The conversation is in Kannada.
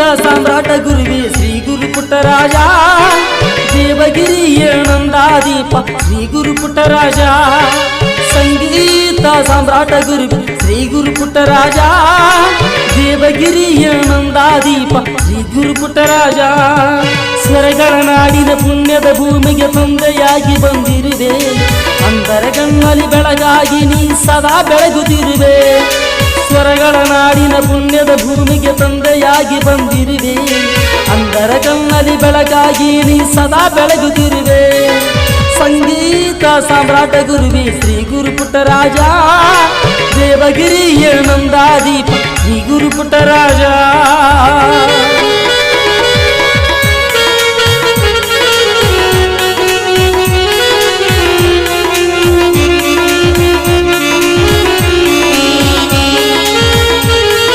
ಸಾಮ್ರಾಟ ಗುರುವಿ ಶ್ರೀ ಗುರು ಪುಟ್ಟರಾಜ. ದೇವಗಿರಿ ಏನಂದಾದೀಪ ಶ್ರೀ ಗುರು ಪುಟ್ಟರಾಜ. ಸಂಗೀತ ಸಾಮ್ರಾಟ ಗುರುವಿ ಶ್ರೀ ಗುರು ಪುಟ್ಟರಾಜ. ದೇವಗಿರಿ ಏನಂದಾದೀಪ ಶ್ರೀ ಗುರು ಪುಟ್ಟರಾಜ. ಸ್ವರಗಳ ನಾಡಿನ ಪುಣ್ಯದ ಭೂಮಿಗೆ ತಂದೆಯಾಗಿ ಬಂದಿರುವೆ. ಅಂದರ ಗಂಗಲಿ ಬೆಳಗಾಗಿ ನೀ ಸದಾ ಬೆಳಗುತ್ತಿರುವೆ. ಸ್ವರಗಳ ನಾಡಿನ ಪುಣ್ಯದ ಭೂಮಿಗೆ ತಂದೆಯಾಗಿ ಬಂದಿರುವೆ. ಅಂದರ ಕಣ್ಣಲ್ಲಿ ಬೆಳಗಾಗಿ ನೀ ಸದಾ ಬೆಳಗುತ್ತಿರುವೆ. ಸಂಗೀತ ಸಾಮ್ರಾಟ ಗುರುವಿ, ಶ್ರೀ ಗುರು ಪುಟ್ಟರಾಜ ದೇವಗಿರಿ ಏನಂದಾದೀಪ, ಶ್ರೀ ಗುರು ಪುಟ್ಟರಾಜ